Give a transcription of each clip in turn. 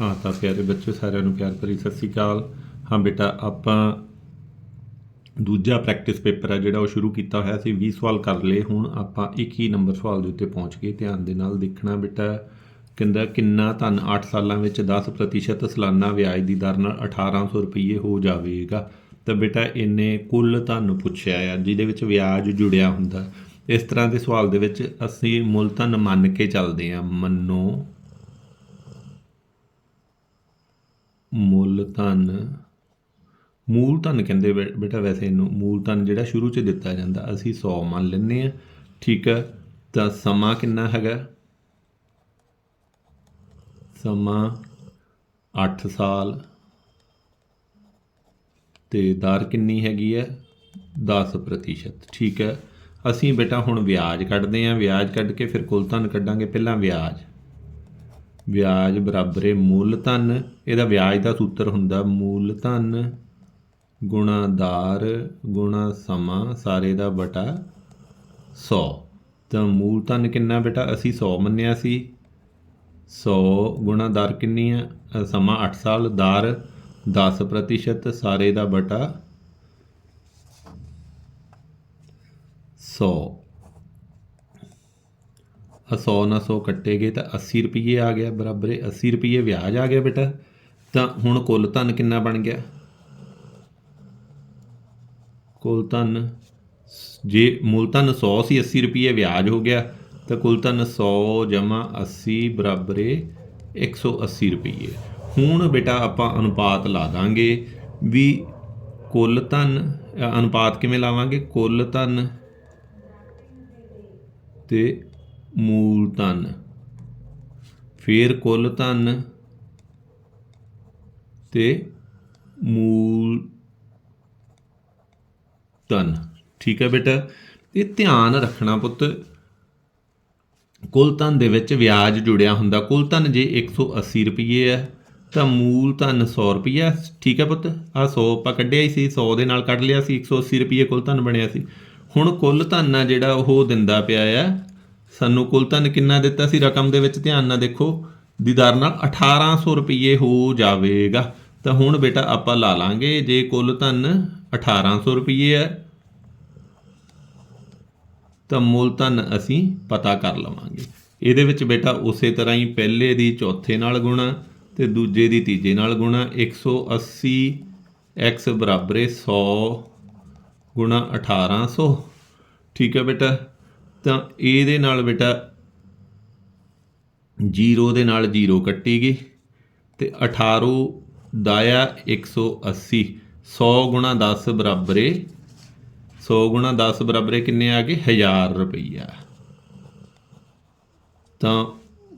ਹਾਂ, ਤਾਂ ਪਿਆਰੇ ਬੱਚੇ ਸਾਰਿਆਂ ਨੂੰ ਪਿਆਰ ਭਰੀ ਸਤਿ ਸ੍ਰੀ ਅਕਾਲ। ਹਾਂ ਬੇਟਾ, ਆਪਾਂ ਦੂਜਾ ਪ੍ਰੈਕਟਿਸ ਪੇਪਰ ਆ ਜਿਹੜਾ ਉਹ ਸ਼ੁਰੂ ਕੀਤਾ ਹੋਇਆ ਸੀ 20 ਸਵਾਲ ਕਰ ਲਏ। ਹੁਣ ਆਪਾਂ 21 ਨੰਬਰ ਸਵਾਲ ਦੇ ਉੱਤੇ ਪਹੁੰਚ ਗਏ, ਧਿਆਨ ਦੇ ਨਾਲ ਦੇਖਣਾ ਬੇਟਾ। ਕਹਿੰਦਾ, ਕਿੰਨਾ ਧਨ 8 ਸਾਲਾਂ ਵਿੱਚ 10% ਸਾਲਾਨਾ ਵਿਆਜ ਦੀ ਦਰ ਨਾਲ 1800 ਰੁਪਏ ਹੋ ਜਾਵੇਗਾ? ਤਾਂ ਬੇਟਾ, ਇਹਨੇ ਕੁੱਲ ਧਨ ਪੁੱਛਿਆ ਆ, ਜਿਹਦੇ ਵਿੱਚ ਵਿਆਜ ਜੁੜਿਆ ਹੁੰਦਾ। ਇਸ ਤਰ੍ਹਾਂ ਦੇ ਸਵਾਲ ਦੇ ਵਿੱਚ ਅਸੀਂ ਮੁੱਲ ਧਨ ਮੰਨ ਕੇ ਚੱਲਦੇ ਹਾਂ। ਮੰਨੋ। ਮੁੱਲ ਧਨ। ਮੂਲ ਧਨ ਕਹਿੰਦੇ ਬੇ- ਬੇਟਾ ਵੈਸੇ ਇਹਨੂੰ ਮੂਲ ਧਨ ਜਿਹੜਾ ਸ਼ੁਰੂ 'ਚ ਦਿੱਤਾ ਜਾਂਦਾ, ਅਸੀਂ 100 ਮੰਨ ਲੈਂਦੇ ਆ ਠੀਕ ਹੈ, ਤਾਂ ਸਮਾਂ ਕਿੰਨਾ ਹੈਗਾ? ਸਮਾਂ 8 ਸਾਲ। ਤੇ ਦਰ ਕਿੰਨੀ ਹੈਗੀ ਹੈ? 10% ਠੀਕ ਹੈ, ਅਸੀਂ ਬੇਟਾ ਹੁਣ ਵਿਆਜ ਕੱਢਦੇ ਆਂ ਵਿਆਜ ਕੱਢ ਕੇ ਫਿਰ ਕੁੱਲ ਧਨ ਕੱਢਾਂਗੇ, ਪਹਿਲਾਂ ਵਿਆਜ। ਵਿਆਜ ਬਰਾਬਰ ਹੈ ਮੁੱਲ ਧਨ, ਇਹਦਾ ਵਿਆਜ ਦਾ ਸੂਤਰ ਹੁੰਦਾ ਮੂਲ ਧਨ ਗੁਣਾ ਦਰ ਗੁਣਾ ਸਮਾਂ ਸਾਰੇ ਦਾ ਬਟਾ 100 ਤਾਂ ਮੂਲ ਧਨ ਕਿੰਨਾ ਬੇਟਾ? ਅਸੀਂ 100 ਮੰਨਿਆ ਸੀ। 100 ਗੁਣਾ ਦਰ ਕਿੰਨੀ ਆ? ਸਮਾਂ 8 ਸਾਲ ਦਰ 10% ਸਾਰੇ ਦਾ ਬਟਾ 100 100 ਨਾਲ 100 ਕੱਟੇਗੇ ਤਾਂ 80 ਰੁਪਏ ਆ ਗਿਆ ਬਰਾਬਰ ਹੈ 80 ਰੁਪਏ ਵਿਆਜ ਆ ਗਿਆ ਬੇਟਾ। ਤਾਂ ਹੁਣ ਕੁੱਲ ਧਨ ਕਿੰਨਾ ਬਣ ਗਿਆ? ਕੁੱਲ ਧਨ ਜੇ ਮੁੱਲ ਧਨ 100 ਸੀ 80 ਰੁਪਏ ਵਿਆਜ ਹੋ ਗਿਆ, ਤਾਂ ਕੁੱਲ ਧਨ 100 ਜਮਾ 80 ਬਰਾਬਰ ਹੈ 180 ਰੁਪਏ ਹੁਣ ਬੇਟਾ ਆਪਾਂ ਅਨੁਪਾਤ ਲਾ ਦਾਂਗੇ ਵੀ ਕੁੱਲ ਧਨ ਅਨੁਪਾਤ ਕਿਵੇਂ ਲਾਵਾਂਗੇ? ਕੁੱਲ ਧਨ ਤੇ ਮੂਲ ਧਨ। ਫਿਰ ਕੁੱਲ ਧਨ ਤੇ ਮੂਲ ਧਨ। ਠੀਕ ਹੈ ਬੇਟਾ? ਇਹ ਧਿਆਨ ਰੱਖਣਾ ਪੁੱਤ। ਕੁੱਲ ਧਨ ਦੇ ਵਿੱਚ ਵਿਆਜ ਜੁੜਿਆ ਹੁੰਦਾ। ਕੁੱਲ ਧਨ ਜੇ 180 ਰੁਪਏ ਹੈ ਤਾਂ ਮੂਲ ਧਨ 100 ਰੁਪਏ ਠੀਕ ਹੈ ਪੁੱਤ? ਆ 100 ਆਪਾਂ ਕੱਢਿਆ ਹੀ ਸੀ 100 ਦੇ ਨਾਲ ਕੱਢ ਲਿਆ ਸੀ 180 ਰੁਪਏ ਕੁੱਲ ਧਨ ਬਣਿਆ ਸੀ। ਹੁਣ ਕੁੱਲ ਧਨ ਆ ਜਿਹੜਾ ਉਹ ਦਿੰਦਾ ਪਿਆ ਆ ਸਾਨੂੰ ਕੁੱਲ ਧਨ ਕਿੰਨਾ ਦਿੱਤਾ ਸੀ? ਰਕਮ ਦੇ ਵਿੱਚ ਧਿਆਨ ਨਾਲ ਦੇਖੋ, ਦੀਦਾਰ ਨਾਲ 1800 ਰੁਪਏ ਹੋ ਜਾਵੇਗਾ। ਤਾਂ ਹੁਣ ਬੇਟਾ ਆਪਾਂ ਲਾ ਲਾਂਗੇ, ਜੇ ਕੁੱਲ ਧਨ 1800 ਰੁਪਏ ਹੈ, ਤਾਂ ਮੁੱਲ ਧਨ ਅਸੀਂ ਪਤਾ ਕਰ ਲਵਾਂਗੇ। ਇਹਦੇ ਵਿੱਚ ਬੇਟਾ ਉਸੇ ਤਰ੍ਹਾਂ ਹੀ ਪਹਿਲੇ ਦੀ ਚੌਥੇ ਨਾਲ ਗੁਣਾ ਤੇ ਦੂਜੇ ਦੀ ਤੀਜੇ ਨਾਲ ਗੁਣਾ 180 x ਬਰਾਬਰ ਹੈ 100 ਗੁਣਾ 1800 ਠੀਕ ਹੈ ਬੇਟਾ? ਤਾਂ ਇਹਦੇ ਨਾਲ ਬੇਟਾ 0 ਦੇ ਨਾਲ 0 ਕੱਟੀ ਗਈ ਤੇ 18 ਦਾਇਆ 180 100 ਗੁਣਾ 10 ਬਰਾਬਰ ਹੈ 100 ਗੁਣਾ 10 ਬਰਾਬਰ ਕਿੰਨੇ ਆ ਗਏ? 1000 ਰੁਪਈਆ। ਤਾਂ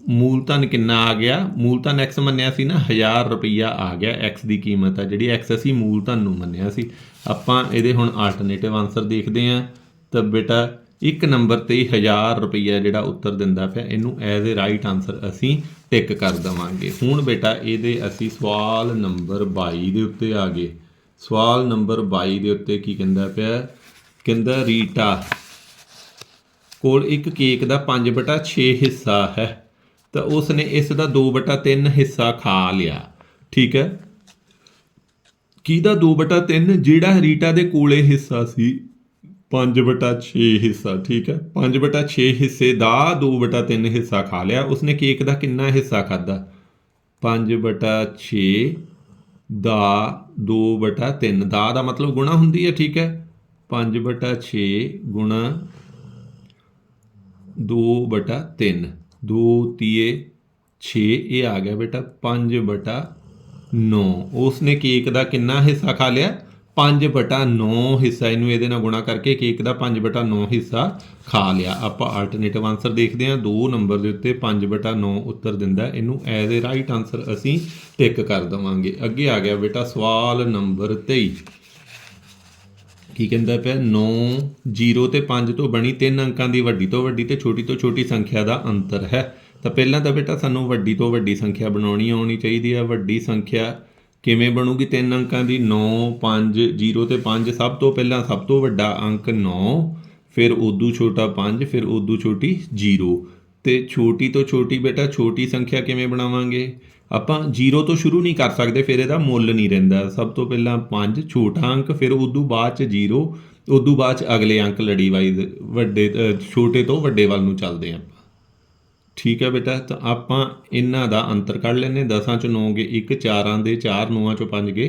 ਮੂਲ ਧਨ ਕਿੰਨਾ ਆ ਗਿਆ? ਮੂਲ ਧਨ x ਮੰਨਿਆ ਸੀ ਨਾ 1000 ਰੁਪਈਆ ਆ ਗਿਆ, x ਦੀ ਕੀਮਤ ਆ, ਜਿਹੜੀ x ਅਸੀਂ ਮੂਲ ਧਨ ਨੂੰ ਮੰਨਿਆ ਸੀ। ਆਪਾਂ ਇਹਦੇ ਹੁਣ ਆਲਟਰਨੇਟਿਵ ਆਨਸਰ ਦੇਖਦੇ ਆਂ ਤਾਂ ਬੇਟਾ ਇੱਕ ਨੰਬਰ ਤੇ 1000 ਰੁਪਈਆ ਜਿਹੜਾ ਉੱਤਰ ਦਿੰਦਾ ਪਿਆ, ਇਹਨੂੰ ਐਜ਼ ਅ ਰਾਈਟ ਆਨਸਰ ਅਸੀਂ ਟਿਕ ਕਰ ਦਵਾਂਗੇ। ਹੁਣ ਬੇਟਾ, ਇਹਦੇ ਅਸੀਂ ਸਵਾਲ ਨੰਬਰ 22 ਦੇ ਉੱਤੇ ਆ ਗਏ। ਸਵਾਲ ਨੰਬਰ 22 ਦੇ ਉੱਤੇ ਕੀ ਕਹਿੰਦਾ ਪਿਆ? ਕਹਿੰਦਾ, ਰੀਟਾ, ਕੋਲ ਇੱਕ ਕੇਕ ਦਾ 5/6 ਹਿੱਸਾ ਹੈ, ਤਾਂ ਉਸ ਨੇ ਇਸ ਦਾ 2/3 ਹਿੱਸਾ ਖਾ ਲਿਆ। ਠੀਕ ਹੈ? ਕਿਹਦਾ 2/3 ਜਿਹੜਾ ਰੀਟਾ ਦੇ ਕੋਲੇ ਹਿੱਸਾ ਸੀ? 5/6 ਹਿੱਸਾ, ਠੀਕ ਹੈ? 5/6 ਹਿੱਸੇ ਦਾ 2/3 ਹਿੱਸਾ ਖਾ ਲਿਆ। ਉਸਨੇ ਕੇਕ ਦਾ ਕਿੰਨਾ ਹਿੱਸਾ ਖਾਦਾ 5/6 ਦਾ 2/3 ਦਾ ਦਾ ਮਤਲਬ ਗੁਣਾ ਹੁੰਦੀ ਹੈ, ਠੀਕ ਹੈ? 5/6 ਗੁਣਾ 2 ਬਟਾ 3 2 ਤੀਏ 6 ਇਹ ਆ ਗਿਆ ਬੇਟਾ 5 ਬਟਾ 9 ਉਸਨੇ ਕੇਕ ਦਾ ਕਿੰਨਾ ਹਿੱਸਾ ਖਾ ਲਿਆ? 5 ਬਟਾ 9 ਹਿੱਸਾ, ਇਹਨੂੰ ਇਹਦੇ ਨਾਲ ਗੁਣਾ ਕਰਕੇ ਕੇਕ ਦਾ 5 ਬਟਾ 9 ਹਿੱਸਾ ਖਾ ਲਿਆ। ਆਪਾਂ ਆਲਟਰਨੇਟਿਵ ਆਨਸਰ ਦੇਖਦੇ ਹਾਂ। 2 ਨੰਬਰ ਦੇ ਉੱਤੇ 5 ਬਟਾ 9 ਉੱਤਰ ਦਿੰਦਾ। ਇਹਨੂੰ ਐਜ਼ ਅ ਰਾਈਟ ਆਨਸਰ ਅਸੀਂ ਟਿਕ ਕਰ ਦਵਾਂਗੇ। ਅੱਗੇ ਆ ਗਿਆ ਬੇਟਾ ਸਵਾਲ ਨੰਬਰ 23 ਕੀ ਕਹਿੰਦਾ ਪਿਆ? 9 0 ਤੇ 5 ਤੋਂ ਬਣੀ ਤਿੰਨ ਅੰਕਾਂ ਦੀ ਵੱਡੀ ਤੋਂ ਵੱਡੀ ਤੇ ਛੋਟੀ ਤੋਂ ਛੋਟੀ ਸੰਖਿਆ ਦਾ ਅੰਤਰ ਹੈ। ਤਾਂ ਪਹਿਲਾਂ ਤਾਂ ਬੇਟਾ ਸਾਨੂੰ ਵੱਡੀ ਤੋਂ ਵੱਡੀ ਸੰਖਿਆ ਬਣਾਉਣੀ ਆਉਣੀ ਚਾਹੀਦੀ ਹੈ। ਵੱਡੀ ਸੰਖਿਆ ਕਿਵੇਂ ਬਣੂਗੀ? ਤਿੰਨ ਅੰਕਾਂ ਦੀ 9 5 0 ਤੇ 5 ਸਭ ਤੋਂ ਪਹਿਲਾਂ ਸਭ ਤੋਂ ਵੱਡਾ ਅੰਕ 9 ਫਿਰ ਉਦੋਂ ਛੋਟਾ 5 ਫਿਰ ਉਦੋਂ ਛੋਟੀ 0 ਤੇ ਛੋਟੀ ਤੋਂ ਛੋਟੀ ਬੇਟਾ, ਛੋਟੀ ਸੰਖਿਆ ਕਿਵੇਂ ਬਣਾਵਾਂਗੇ? ਆਪਾਂ 0 ਤੋਂ ਸ਼ੁਰੂ ਨਹੀਂ ਕਰ ਸਕਦੇ, ਫਿਰ ਇਹਦਾ ਮੁੱਲ ਨਹੀਂ ਰਹਿੰਦਾ। ਸਭ ਤੋਂ ਪਹਿਲਾਂ 5 ਛੋਟਾ ਅੰਕ, ਫਿਰ ਉਦੋਂ ਬਾਅਦ ਚ 0 ਉਦੋਂ ਬਾਅਦ ਚ ਅਗਲੇ ਅੰਕ ਲੜੀ ਵਾਈਜ਼ ਵੱਡੇ ਛੋਟੇ ਤੋਂ ਵੱਡੇ ਵੱਲ ਨੂੰ ਚੱਲਦੇ ਹਾਂ ਆਪਾਂ ਠੀਕ ਹੈ ਬੇਟਾ, ਤਾਂ ਆਪਾਂ ਇਹਨਾਂ ਦਾ ਅੰਤਰ ਕੱਢ ਲੈਨੇ 10 ਚੋਂ 9 ਗਏ 1 4ਾਂ ਦੇ 4 9 ਚੋਂ 5 ਗਏ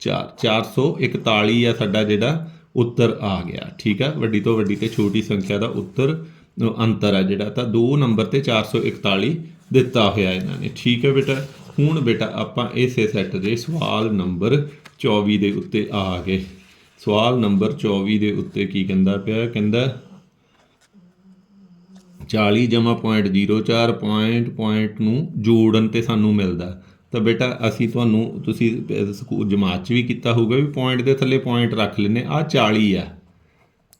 4 441 ਆ ਸਾਡਾ ਜਿਹੜਾ ਉੱਤਰ ਆ ਗਿਆ। ਠੀਕ ਹੈ ਵੱਡੀ ਤੋਂ ਵੱਡੀ ਤੇ ਛੋਟੀ ਸੰਖਿਆ ਦਾ ਉੱਤਰ ਅੰਤਰ ਹੈ ਜਿਹੜਾ। ਤਾਂ 2 ਨੰਬਰ ਤੇ 441 ਦਿੱਤਾ ਹੋਇਆ ਇਹਨਾਂ ਨੇ। ਠੀਕ ਹੈ ਬੇਟਾ, ਹੁਣ ਬੇਟਾ ਆਪਾਂ ਇਸੇ ਸੈੱਟ ਦੇ ਸਵਾਲ ਨੰਬਰ 24 ਦੇ ਉੱਤੇ ਆ ਗਏ। ਸਵਾਲ ਨੰਬਰ 24 ਦੇ ਉੱਤੇ ਕੀ ਕਹਿੰਦਾ ਪਿਆ? ਕਹਿੰਦਾ 40 ਜਮਾ ਪੁਆਇੰਟ 04 ਪੁਆਇੰਟ ਪੁਆਇੰਟ ਨੂੰ ਜੋੜਨ ਤੇ ਸਾਨੂੰ ਮਿਲਦਾ ਤਾਂ ਬੇਟਾ, ਅਸੀਂ ਤੁਹਾਨੂੰ, ਤੁਸੀਂ ਸਕੂਲ ਜਮਾਤ 'ਚ ਵੀ ਕੀਤਾ ਹੋਊਗਾ ਵੀ ਪੁਆਇੰਟ ਦੇ ਥੱਲੇ ਪੁਆਇੰਟ ਰੱਖ ਲੈਨੇ ਆ 40 ਆ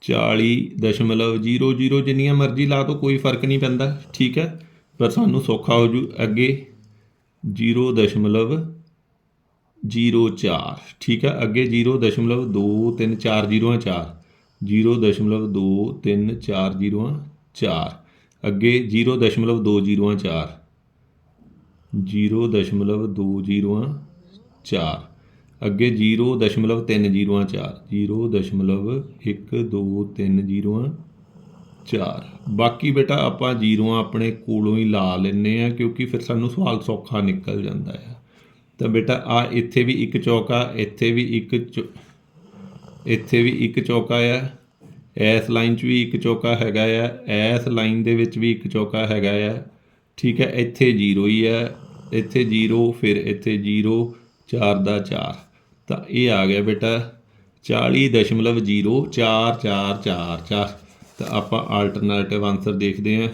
40.00 ਜਿੰਨੀਆਂ ਮਰਜ਼ੀ ਲਾ ਦੋ ਕੋਈ ਫ਼ਰਕ ਨਹੀਂ ਪੈਂਦਾ। ਠੀਕ ਹੈ? ਪਰ ਸਾਨੂੰ ਸੌਖਾ ਹੋ ਜੂ ਅੱਗੇ। 0.04 ਠੀਕ ਹੈ? ਅੱਗੇ 0.234 4 0.234 4 ਅੱਗੇ 0.204 0.204 ਅੱਗੇ 0.304 0.12304 ਬਾਕੀ ਬੇਟਾ ਆਪਾਂ ਜ਼ੀਰੋਆਂ ਆਪਣੇ ਕੋਲੋਂ ਹੀ ਲਾ ਲੈਨੇ ਆ ਕਿਉਂਕਿ ਫਿਰ ਸਾਨੂੰ ਸਵਾਲ ਸੌਖਾ ਨਿਕਲ ਜਾਂਦਾ ਆ। ਤਾਂ ਬੇਟਾ ਆ ਇੱਥੇ ਵੀ ਇੱਕ ਚੌਕਾ, ਇੱਥੇ ਵੀ ਇੱਕ ਚੌ- ਇੱਥੇ ਵੀ ਇੱਕ ਚੌਕਾ ਆ। ਇਸ ਲਾਈਨ 'ਚ ਵੀ ਇੱਕ ਚੌਕਾ ਹੈਗਾ ਆ ਇਸ ਲਾਈਨ ਦੇ ਵਿੱਚ ਵੀ ਇੱਕ ਚੌਕਾ ਹੈਗਾ ਆ। ਠੀਕ ਹੈ, ਇੱਥੇ 0 ਹੀ ਹੈ ਇੱਥੇ 0 ਫਿਰ ਇੱਥੇ 0 4 ਦਾ 4 ਤਾਂ ਇਹ ਆ ਗਿਆ ਬੇਟਾ 40.044444 ਤਾਂ ਆਪਾਂ ਆਲਟਰਨੇਟਿਵ ਆਨਸਰ ਦੇਖਦੇ ਹਾਂ।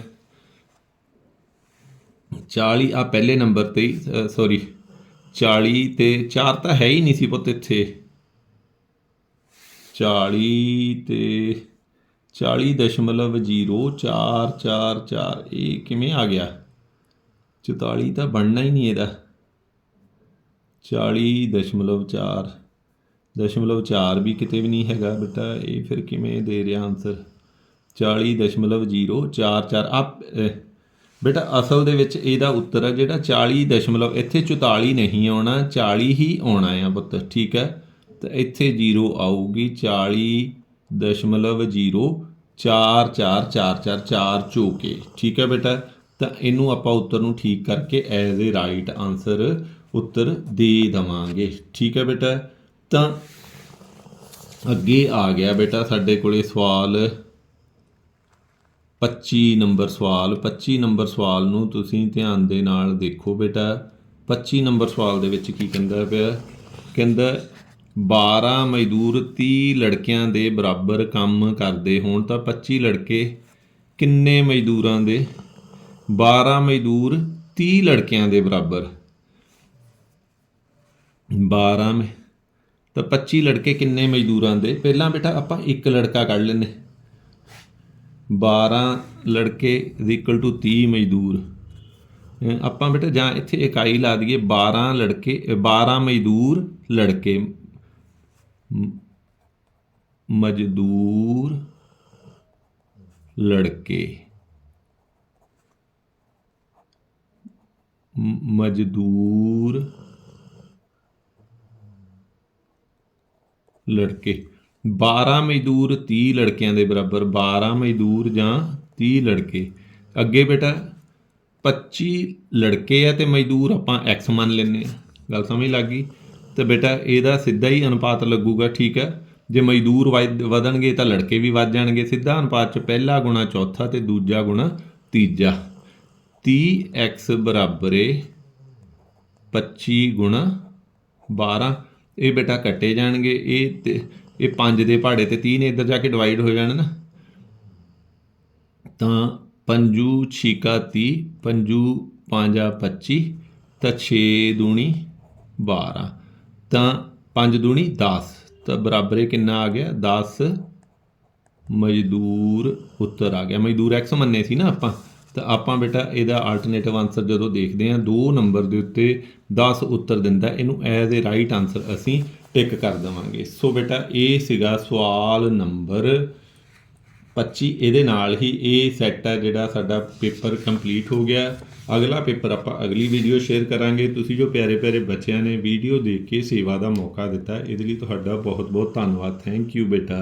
40 ਆ ਪਹਿਲੇ ਨੰਬਰ ਤੇ ਸੌਰੀ 40 ਤੇ 4 ਤਾਂ ਹੈ ਹੀ ਨਹੀਂ ਸੀ ਪੁੱਤ ਇੱਥੇ। 40 ਤੇ 40.0444 ਇਹ ਕਿਵੇਂ ਆ ਗਿਆ? 44 ਤਾਂ ਬਣਨਾ ਹੀ ਨਹੀਂ ਇਹਦਾ। 40.4 ਦਸ਼ਮਲਵ 4 ਵੀ ਕਿਤੇ ਵੀ ਨਹੀਂ ਹੈਗਾ ਬੇਟਾ, ਇਹ ਫਿਰ ਕਿਵੇਂ ਦੇ ਰਿਹਾ ਆਨਸਰ 40.044 ਆਪ ਬੇਟਾ ਅਸਲ ਦੇ ਵਿੱਚ ਇਹਦਾ ਉੱਤਰ ਹੈ ਜਿਹੜਾ 40 ਦਸ਼ਮਲਵ, ਇੱਥੇ 44 ਨਹੀਂ ਆਉਣਾ 40 ਹੀ ਆਉਣਾ ਆ ਪੁੱਤ, ਠੀਕ ਹੈ? ਤਾਂ ਇੱਥੇ 0 ਆਊਗੀ 40 ਦਸ਼ਮਲਵ 0 4444 ਚੌਕੇ ਠੀਕ ਹੈ ਬੇਟਾ ਤਾਂ ਇਹਨੂੰ ਆਪਾਂ ਉੱਤਰ ਨੂੰ ਠੀਕ ਕਰਕੇ ਐਜ਼ ਅ ਰਾਈਟ ਆਨਸਰ ਉੱਤਰ ਦੇ ਦਵਾਂਗੇ ਠੀਕ ਹੈ ਬੇਟਾ ਤਾਂ ਅੱਗੇ ਆ ਗਿਆ ਬੇਟਾ ਸਾਡੇ ਕੋਲੇ ਸਵਾਲ 25 ਨੰਬਰ ਸਵਾਲ 25 ਨੰਬਰ ਸਵਾਲ ਨੂੰ ਤੁਸੀਂ ਧਿਆਨ ਦੇ ਨਾਲ ਦੇਖੋ ਬੇਟਾ 25 ਨੰਬਰ ਸਵਾਲ ਦੇ ਵਿੱਚ ਕੀ ਕਹਿੰਦਾ ਪਿਆ ਕਹਿੰਦਾ 12 ਮਜ਼ਦੂਰ 30 ਲੜਕਿਆਂ ਦੇ ਬਰਾਬਰ ਕੰਮ ਕਰਦੇ ਹੋਣ ਤਾਂ 25 ਲੜਕੇ ਕਿੰਨੇ ਮਜ਼ਦੂਰਾਂ ਦੇ? 12 ਮਜ਼ਦੂਰ 30 ਲੜਕਿਆਂ ਦੇ ਬਰਾਬਰ। 12 ਮ- ਤਾਂ 25 ਲੜਕੇ ਕਿੰਨੇ ਮਜ਼ਦੂਰਾਂ ਦੇ? ਪਹਿਲਾਂ ਬੇਟਾ ਆਪਾਂ ਇੱਕ ਲੜਕਾ ਕੱਢ ਲੈਨੇ 12 ਲੜਕੇ ਇਕੁਅਲ ਟੂ 30 ਮਜ਼ਦੂਰ। ਆਪਾਂ ਬੇਟਾ ਜਾਂ ਇੱਥੇ ਇਕਾਈ ਲਾ ਦਈਏ 12 ਲੜਕੇ ਅਹ 12 ਮਜ਼ਦੂਰ ਲੜਕੇ। ਮਜ਼ਦੂਰ ਲੜਕੇ। ਮਜ਼ਦੂਰ ਲੜਕੇ। 12 ਮਜ਼ਦੂਰ 30 ਲੜਕਿਆਂ ਦੇ ਬਰਾਬਰ 12 ਮਜ਼ਦੂਰ ਜਾਂ 30 ਲੜਕੇ। ਅੱਗੇ ਬੇਟਾ 25 ਲੜਕੇ ਆ ਤੇ ਮਜ਼ਦੂਰ ਆਪਾਂ x ਮੰਨ ਲੈਨੇ ਆ। ਗੱਲ ਸਮਝ ਲੱਗ ਗਈ? ਤੇ ਬੇਟਾ, ਇਹਦਾ ਸਿੱਧਾ ਹੀ ਅਨੁਪਾਤ ਲੱਗੂਗਾ, ਠੀਕ ਹੈ? ਜੇ ਮਜ਼ਦੂਰ ਵਧ- ਵਧਣਗੇ ਤਾਂ ਲੜਕੇ ਵੀ ਵੱਧ ਜਾਣਗੇ। ਸਿੱਧਾ ਅਨੁਪਾਤ ਚ ਪਹਿਲਾ ਗੁਣਾ ਚੌਥਾ ਤੇ ਦੂਜਾ ਗੁਣਾ ਤੀਜਾ। 30x ਬਰਾਬਰ ਏ 25 ਗੁਣਾ 12 ਇਹ ਬੇਟਾ ਕੱਟੇ ਜਾਣਗੇ। ਇਹ ਤੇ, ਇਹ 5 ਦੇ ਪਹਾੜੇ ਤੇ 30 ਨੇ, ਇੱਧਰ ਜਾ ਕੇ ਡਿਵਾਈਡ ਹੋ ਜਾਣ ਨਾ। ਤਾਂ ਪੰਜੂ ਛੀਕਾ 30 ਪੰਜੂ ਪੰਜਾ 25 ਤਾਂ 6 ਦੂਣੀ 12 ਤਾਂ 5 ਦੂਣੀ 10 ਤਾਂ ਬਰਾਬਰ ਇਹ ਕਿੰਨਾ ਆ ਗਿਆ? 10 ਮਜ਼ਦੂਰ ਉੱਤਰ ਆ ਗਿਆ। ਮਜ਼ਦੂਰ ਐਕਸ ਮੰਨੇ ਸੀ ਨਾ ਆਪਾਂ। ਤਾਂ ਆਪਾਂ ਬੇਟਾ ਇਹਦਾ ਆਲਟਰਨੇਟਿਵ ਆਨਸਰ ਜਦੋਂ ਦੇਖਦੇ ਹਾਂ, ਦੋ ਨੰਬਰ ਦੇ ਉੱਤੇ 10 ਉੱਤਰ ਦਿੰਦਾ। ਇਹਨੂੰ ਐਜ਼ ਅ ਰਾਈਟ ਆਨਸਰ ਅਸੀਂ ਟਿਕ ਕਰ ਦੇਵਾਂਗੇ। ਸੋ ਬੇਟਾ ਇਹ ਸੀਗਾ ਸਵਾਲ ਨੰਬਰ 25 ਇਹਦੇ ਨਾਲ ਹੀ ਇਹ ਸੈੱਟ ਹੈ ਜਿਹੜਾ ਸਾਡਾ ਪੇਪਰ ਕੰਪਲੀਟ ਹੋ ਗਿਆ। ਅਗਲਾ ਪੇਪਰ ਆਪਾਂ ਅਗਲੀ ਵੀਡੀਓ ਸ਼ੇਅਰ ਕਰਾਂਗੇ। ਤੁਸੀਂ ਜੋ ਪਿਆਰੇ ਪਿਆਰੇ ਬੱਚਿਆਂ ਨੇ ਵੀਡੀਓ ਦੇਖ ਕੇ ਸੇਵਾ ਦਾ ਮੌਕਾ ਦਿੱਤਾ, ਇਹਦੇ ਲਈ ਤੁਹਾਡਾ ਬਹੁਤ ਬਹੁਤ ਧੰਨਵਾਦ। ਥੈਂਕ ਯੂ ਬੇਟਾ।